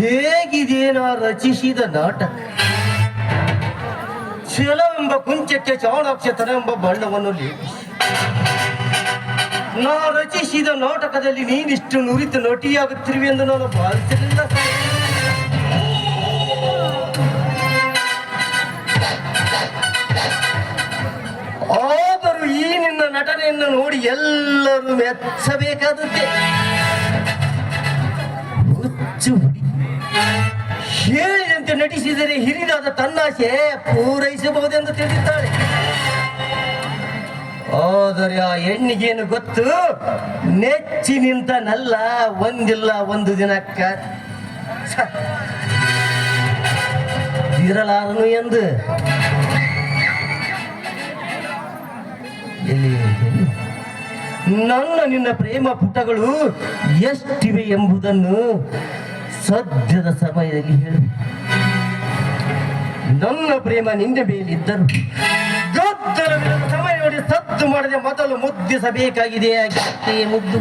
ಹೇಗಿದೇನೋ ರಚಿಸಿದ ನಾಟಕ. ಛಲವೆಂಬ ಕುಂಚಕ್ಕೆ ಚಾಣಾಕ್ಷತನ ಎಂಬ ಬಣ್ಣವನ್ನು ನಾ ರಚಿಸಿದ ನಾಟಕದಲ್ಲಿ ನೀನಿಷ್ಟು ನುರಿತ ನಟಿಯಾಗುತ್ತಿರುವೆ ಎಂದು ನಾನು ಭಾವಿಸಲಿಲ್ಲ. ನಟನೆಯನ್ನು ನೋಡಿ ಎಲ್ಲರೂ ಮೆಚ್ಚಬೇಕಾದಂತೆ ಹುಚ್ಚು ಹೇಳಿದಂತೆ ನಟಿಸಿದರೆ ಹಿರಿದಾದ ತನ್ನಾಸೆ ಪೂರೈಸಬಹುದೆಂದು ತಿಳಿದಿದ್ದಾಳೆ. ಆದರೆ ಆ ಹೆಣ್ಣಿಗೇನು ಗೊತ್ತು? ನೆಚ್ಚಿ ನಿಂತನಲ್ಲ, ಒಂದಿಲ್ಲ ಒಂದು ದಿನಕ್ಕ. ಇರಲಾರನು ಎಂದು. ನನ್ನ ನಿನ್ನ ಪ್ರೇಮ ಪುಟಗಳು ಎಷ್ಟಿವೆ ಎಂಬುದನ್ನು ಸದ್ಯದ ಸಮಯದಲ್ಲಿ ಹೇಳು ನನ್ನ ಪ್ರೇಮ ನಿನ್ನ ಮೇಲಿದ್ದರು ಸಮಯ ನೋಡಿ ಸದ್ದು ಮಾಡದೆ ಮೊದಲು ಮುದ್ದಿಸಬೇಕಾಗಿದೆ ಮುದ್ದು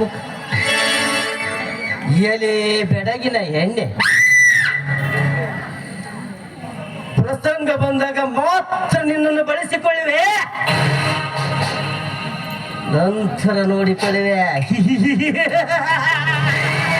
ಎಲೆ ಬೆಡಗಿನ ಎಣ್ಣೆ. ಪ್ರಸಂಗ ಬಂದಾಗ ಮಾತ್ರ ನಿನ್ನನ್ನು ಬಳಸಿಕೊಳ್ಳುವೆ. ನಂತರ ನೋಡಿಕೊಳ್ಳುವೆ